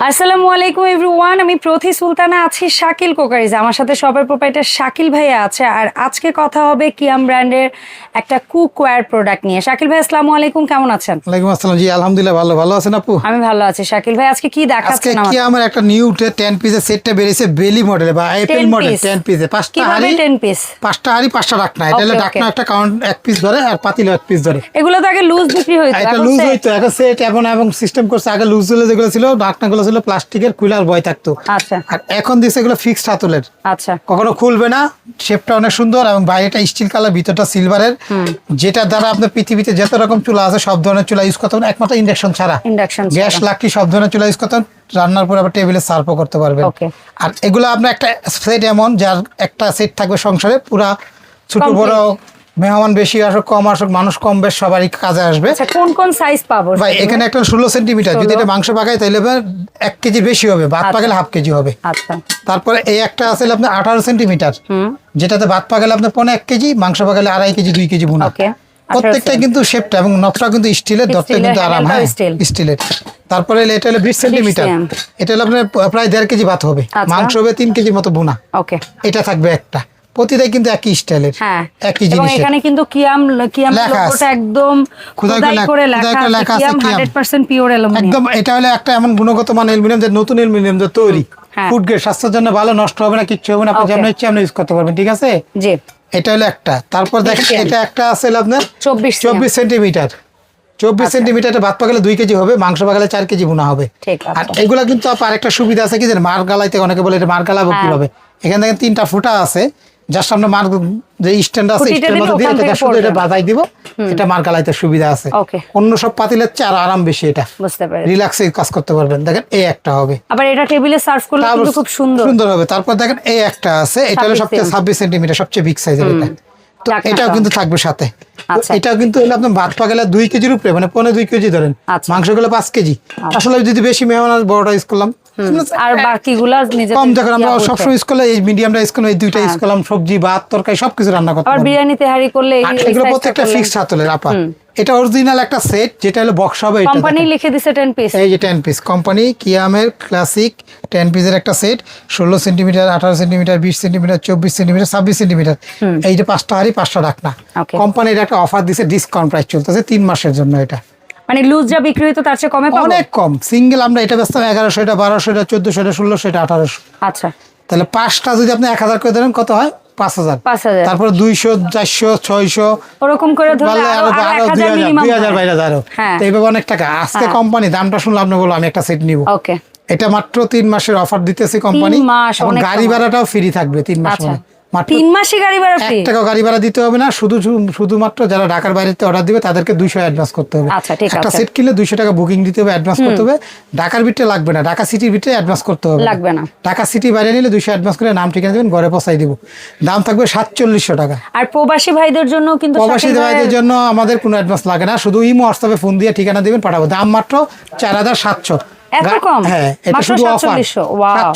আসসালামু আলাইকুম এভরিওয়ান আমি প্রথি সুলতানা আছি শাকিল কোকারিজ। আমার সাথে সবার প্রোপাইটার শাকিল ভাইয়া আছে। আর আজকে কথা হবে কিয়াম ব্র্যান্ডের একটা কুকওয়্যার প্রোডাক্ট নিয়ে। শাকিল ভাই আসসালামু আলাইকুম কেমন আছেন? ওয়ালাইকুম আসসালাম। জি আলহামদুলিল্লাহ ভালো। ভালো আছেন আপু? আমি ভালো আছি। শাকিল ভাই আজকে কি দেখাচ্ছেন আজকে কি আমার একটা নিউ টেন পিসের সেটটা বেরিয়েছে বেলি মডেলে বা আইপিএল মডেল piece। টেন পিসে পাঁচটা হাড়ি টেন পিস পাঁচটা হাড়ি পাঁচটা ডাকনা। এটা হলো ডাকনা একটা কাউন্ট এক পিস ধরে আর পাতিল এক পিস ধরে। এগুলো তো আগে লুজ বিক্রি হইতো এটা লুজ? হইতো এখন সেট এখন এবং সিস্টেম করছে। আগে লুজ হলে যেগুলো ছিল ডাকনাগুলো ছিল প্লাস্টিকের খুলার ভয় থাকতো। আচ্ছা। আর এখন দিছে এগুলো ফিক্সড হাতলের। আচ্ছা। কখনো খুলবে না শেপটা অনেক সুন্দর এবং বাইরেটা স্টিল কালার ভিতরটা সিলভারের যেটা দ্বারা আপনার পৃথিবীতে যত রকম চুলা আছে সব ধরনের চুলা ইউজ করতে একমাত্র ইন্ডাকশন ছাড়া। ইন্ডাকশন গ্যাস লাকড়ি সব ধরনের চুলা ইউজ করতে রান্নার পরে আবার টেবিলে সার্ভও করতে পারবেন। আর এগুলো আপনার একটা সেট এমন যার একটা সেট থাকবে সংসারে পুরা ছোট বড় মেহমান বেশি আসুক কম আসুক মানুষ কম বেশ সবারই কাজে আসবে। আচ্ছা কোন কোন সাইজ পাবো? ভাই এখানে একটা ষোলো সেন্টিমিটার যদি এটা মাংস পাকায় তাহলে এক কেজি বেশি হবে ভাত আচ্ছা। পাকালে হাফ কেজি হবে। আচ্ছা। তারপরে এই একটা আছে আপনার আঠারো সেন্টিমিটার যেটাতে ভাত পাকালে আপনার পনেরো এক কেজি মাংস পাকালে আড়াই কেজি দুই কেজি বোনা প্রত্যেকটা কিন্তু শেপটা এবং নথটা কিন্তু স্টিলের দরটা কিন্তু আরাম হ্যাঁ স্টিলের তারপরে এটা হলো বিশ সেন্টিমিটার এটা হলো আপনার প্রায় দেড় কেজি ভাত হবে। মাংস হবে তিন কেজি মতো বোনা ওকে। এটা থাকবে একটা। প্রতিটাই কিন্তু একই স্টাইলের হ্যাঁ। একই এবং জিনিসের। এখানে কিন্তু কিয়াম কিয়াম লোগোটা একদম খোদাই করে লেখা- আছে কিয়াম কিয়াম। 100% পিওর অ্যালুমিনিয়াম একদম এটা হলো একটা এমন গুণগত মান অ্যালুমিনিয়াম যে নতুন অ্যালুমিনিয়াম যে তৈরি। হ্যাঁ। ফুড গ্রেড স্বাস্থ্যের জন্য ভালো নষ্ট হবে না কিচ্ছু হবে না আপনি যেমন ইচ্ছে আপনি ইউজ করতে পারবেন ঠিক আছে? জি। এটা হলো একটা। তারপর দেখেন এটা একটা আছে আপনার 24 চব্বিশ সেন্টিমিটার চব্বিশ সেন্টিমিটারে ভাত পাকালে দুই কেজি হবে মাংস পাকালে চার কেজি বোনা হবে। আর এগুলা কিন্তু আরেকটা সুবিধা আছে কি মার গালাইতে অনেকে বলে এটা মার গালাবো হ্যাঁ। কীভাবে? এখানে দেখেন তিনটা ফুটা আছে। জাস্ট আমরা মার যে স্ট্যান্ড আছে খুঁটিটা স্ট্যান্ড মধ্যে দিয়ে এটা শুধু এটা বাজাই দিব এটা সুবিধা আছে। অন্য সব পাতিলের চেয়ে আরও আরাম বেশি এটা। বুঝতে পেরেছি। রিল্যাক্সে কাজ করতে পারবেন। দেখেন এই একটা হবে। আবার এটা টেবিলে সার্ভ করলে কিন্তু খুব সুন্দর। সুন্দর হবে। তারপর দেখেন এই একটা আছে এটা হলো সবচেয়ে ছাব্বিশ সেন্টিমিটার সবচেয়ে বিগ সাইজের এটা। তো এটাও কিন্তু থাকবে সাথে। আচ্ছা। এটাও কিন্তু হলো আপনার ভাত পাকালে দুই কেজির উপরে মানে পনেরো দুই কেজি ধরেন। আচ্ছা। মাংসগুলো পাঁচ কেজি। আসলে যদি বেশি মেহমান বড়টা ইউজ করলাম। আর বাকিগুলা নিজে কম দেখেন আমরা সবসময় ইউজ করলে এই মিডিয়ামটা ইউজ করলাম এই দুইটা ইউজ করলাম সবজি ভাত তরকারি সবকিছু রান্না করতে হ্যাঁ। বিরিয়ানি তেহারি করলে এই- আর এই এগুলো প্রত্যেকটা করলে- হাতলের আপা। এটা অরিজিনাল একটা সেট যেটা হলো বক্স হবে এটা কোম্পানি লিখে দিছে 10 পিস এই যে টেন পিস কোম্পানি কিয়ামের ক্লাসিক টেন পিসের একটা সেট ষোলো সেন্টিমিটার আঠারো সেন্টিমিটার বিশ সেন্টিমিটার চব্বিশ সেন্টিমিটার ছাব্বিশ সেন্টিমিটার এই যে পাঁচটা হারি পাঁচটা ডাকনা. কোম্পানির একটা অফার দিছে ডিসকাউন্ট প্রাইস চলতেছে তিন মাসের জন্য এটা। মানে লুজ যা বিক্রি হইতো তার চেয়ে কমে পাবো? অনেক কম। সিঙ্গেল আমরা এটা বেচতাম এগারোশো এটা বারোশো এটা চোদ্দশো এটা ষোলোশো এটা আঠারোশো। আচ্ছা। তাহলে পাঁচটা যদি আপনি এক হাজার করে দেন কত হয়? পাঁচ হাজার। 5000 তারপরে দুইশো চারশো ছয়শো। ওরকম করে ধরলে আরও আরও আরও আরও 1000 দুই হাজার বাইরে হাজারও হ্যাঁ। তো এইভাবে অনেক টাকা। আজকে হ্যাঁ। কোম্পানি দামটা শুনলে আপনি বলল আমি একটা সেট নিব। ওকে এটা মাত্র তিন মাসের অফার দিতেছে কোম্পানি গাড়ি ভাড়াটাও ফ্রি থাকবে তিন মাস মানে তিন মাসে গাড়ি ভাড়া ফ্রি টাকা গাড়ি ভাড়া দিতে হবে না শুধু শুধুমাত্র যারা ঢাকার বাইরে অর্ডার দিবে তাদেরকে দুইশো অ্যাডভান্স করতে হবে। আচ্ছা, ঠিক একটা সেট কিনলে দুইশো টাকা বুকিং দিতে হবে অ্যাডভান্স করতে হবে। ঢাকার ভিতরে লাগবে না ঢাকা সিটির ভিতরে অ্যাডভান্স করতে হবে। লাগবে না। ঢাকা সিটি বাইরে নিলে দুইশো অ্যাডভান্স করে নাম ঠিকানা দেবেন ঘরে পৌঁছাই দিব। দাম থাকবে সাতচল্লিশশো টাকা। আর প্রবাসী ভাইদের জন্য কিন্তু প্রবাসী ভাইদের জন্য আমাদের কোনো অ্যাডভান্স লাগে না শুধু ইমো হোয়াটসঅ্যাপে ফোন দিয়ে ঠিকানা দিবেন পাঠাবো। দাম মাত্র চার হাজার সাতশো। এত কম? হ্যাঁ এটা শুধু অফার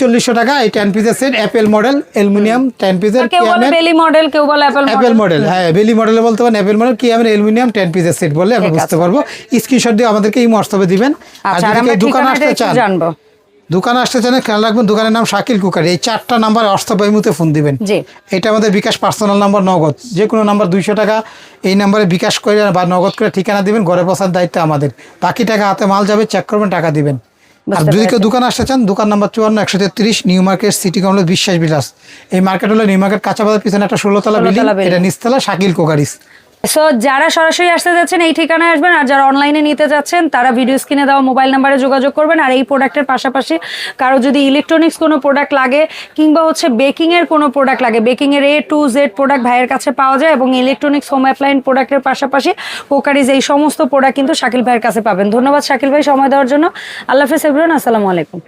4700 টাকা এই টেন পিসের set apple model aluminium ten পিসের কেউ বলে বেলি মডেল কেউ বলে অ্যাপেল অ্যাপেল মডেল মডেল হ্যাঁ বেলি মডেলে বলতে পারেন অ্যাপেল মডেল কি আমি অ্যালুমিনিয়াম টেন পিসের সেট বললে আমরা বুঝতে পারব। স্ক্রিনশট দিয়ে আমাদেরকে ইমো হোয়াটসঅ্যাপে দিবেন। আর আচ্ছা যদি আমরা দোকানে আসতে চান জানব। দোকানে আসতে চান খেয়াল রাখবেন দোকানের নাম শাকিল কুকারি। এই চারটা নাম্বার ফোন দিবেন। এটা আমাদের বিকাশ পার্সোনাল নাম্বার নগদ। যে কোনো নাম্বার দুইশো টাকা এই নাম্বারে বিকাশ করে বা নগদ করে ঠিকানা দিবেন ঘরে বসার দায়িত্ব আমাদের। বাকি টাকা হাতে মাল যাবে চেক করবেন টাকা দিবেন। আর যদি কেউ দোকান আসতে চান দোকান নাম্বার চুয়ান্ন একশো তেত্রিশ নিউ মার্কেট সিটি কমপ্লেক্স বিশ্বাস বিলাস। এই মার্কেট হলো নিউ মার্কেট কাঁচা বাজার পিছনে একটা ষোলোতলা বিল্ডিং। এটা নিচতলা শাকিল কোকারিস। সো যারা সরাসরি আসতে যাচ্ছেন, এই ঠিকানায় আসবেন, আর যারা অনলাইনে নিতে যাচ্ছেন, তারা ভিডিও স্ক্রিনে দেওয়া মোবাইল নাম্বারে যোগাযোগ করবেন, আর এই প্রোডাক্টের পাশাপাশি কারও যদি ইলেকট্রনিক্স কোনো প্রোডাক্ট লাগে, কিংবা হচ্ছে বেকিংয়ের কোনো প্রোডাক্ট লাগে বেকিংয়ের এ টু জেড প্রোডাক্ট ভাইয়ের কাছে পাওয়া যায়, এবং ইলেকট্রনিক্স হোম অ্যাপ্লায়েন্স প্রোডাক্টের পাশাপাশি কোকারিজ এই সমস্ত প্রোডাক্ট কিন্তু শাকিল ভাইয়ের কাছে পাবেন। ধন্যবাদ শাকিল ভাই সময় দেওয়ার জন্য। আল্লাহ হাফিজ এভরিওয়ান আসসালামু আলাইকুম।